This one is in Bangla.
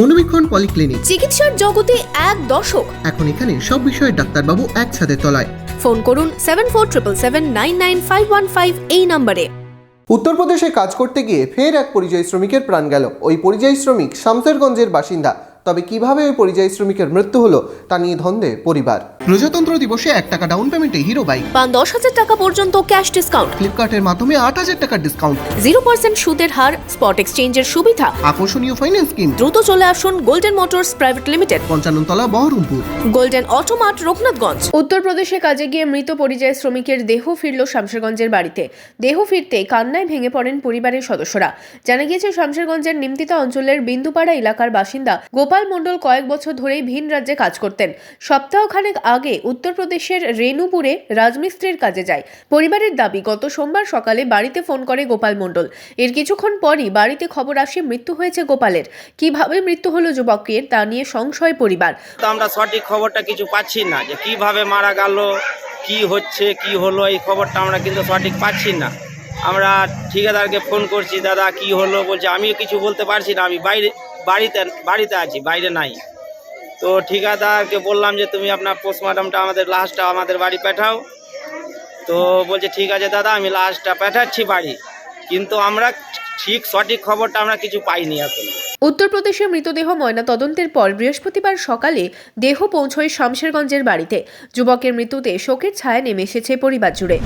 মনোবীক্ষণ পলিক্লিনিক। চিকিৎসার জগতে এক দশক এখন এখানে সব বিষয়ে ডাক্তারবাবু একসাথে তলায়। ফোন করুন seven four triple seven nine nine five one five এই নম্বরে। উত্তরপ্রদেশে কাজ করতে গিয়ে ফের এক পরিযায়ী শ্রমিকের প্রাণ গেল। ওই পরিযায়ী শ্রমিক শামসেরগঞ্জের বাসিন্দা। তবে কীভাবে ওই পরিযায়ী শ্রমিকের মৃত্যু হলো তা নিয়ে ধন্দে পরিবার। প্রজাতন্ত্র দিবসে এক টাকা ডাউন পেমেন্টে হিরো বাইক পান দশ হাজার টাকা পর্যন্ত ক্যাশ ডিসকাউন্ট ফ্লিপকার্টের মাধ্যমে আট হাজার টাকার ডিসকাউন্ট জিরো পার্সেন্ট সুদের হার স্পট এক্সচেঞ্জের সুবিধা। আকর্ষণীয় ফাইন্যান্স স্কিম দ্রুত চলে আসুন golden motors private limited Panchannatala Baharampur. Golden Automart Raghunathganj উত্তরপ্রদেশে কাজে গিয়ে মৃত পরিযায়ী শ্রমিকের দেহ ফিরল শামশেরগঞ্জের বাড়িতে। দেহ ফিরতে কান্নায় ভেঙে পড়েন পরিবারের সদস্যরা। জানা গিয়েছে শামশেরগঞ্জের নিমতিতা অঞ্চলের বিন্দুপাড়া এলাকার বাসিন্দা গোপাল মণ্ডল কয়েক বছর ধরেই ভিন রাজ্যে কাজ করতেন। সপ্তাহখানেক আগে উত্তরপ্রদেশের রেণুপুরে রাজমিস্ত্রির কাজে যায়। পরিবারের দাবি, গত সোমবার সকালে বাড়িতে ফোন করে গোপাল মণ্ডল। এর কিছুক্ষণ পরই বাড়িতে খবর আসে, মৃত্যু হয়েছে গোপালের। কীভাবে মৃত্যু হলো যুবকের তা নিয়ে সংশয় পরিবার। তো আমরা সঠিক খবরটা কিছু পাচ্ছি না যে কীভাবে মারা গেল, কি হচ্ছে, কি হলো, এই খবরটা আমরা কিন্তু সঠিক পাচ্ছি না। আমরা ঠিকাদারকে ফোন করছি, দাদা, কি হলো? বলছে, আমিও কিছু বলতে পারছি না, আমি বাইরে, বাড়িতে বাড়িতে আছি, বাইরে নাই। তো ঠিকাদারকে বললাম যে, তুমি আপনার পোস্টমর্টমটা আমাদের লাশটা আমাদের বাড়ি পাঠাও। তো বলছে, ঠিক আছে দাদা, আমি লাশটা পাঠাচ্ছি বাড়ি। কিন্তু আমরা ঠিক সঠিক খবরটা আমরা কিছু পাইনি এখন। উত্তরপ্রদেশে মৃতদেহ ময়না তদন্তের পর বৃহস্পতিবার সকালে দেহ পৌঁছয় শামশেরগঞ্জের বাড়িতে। যুবকের মৃত্যুতে শোকের ছায়া নেমে এসেছে পরিবার জুড়ে।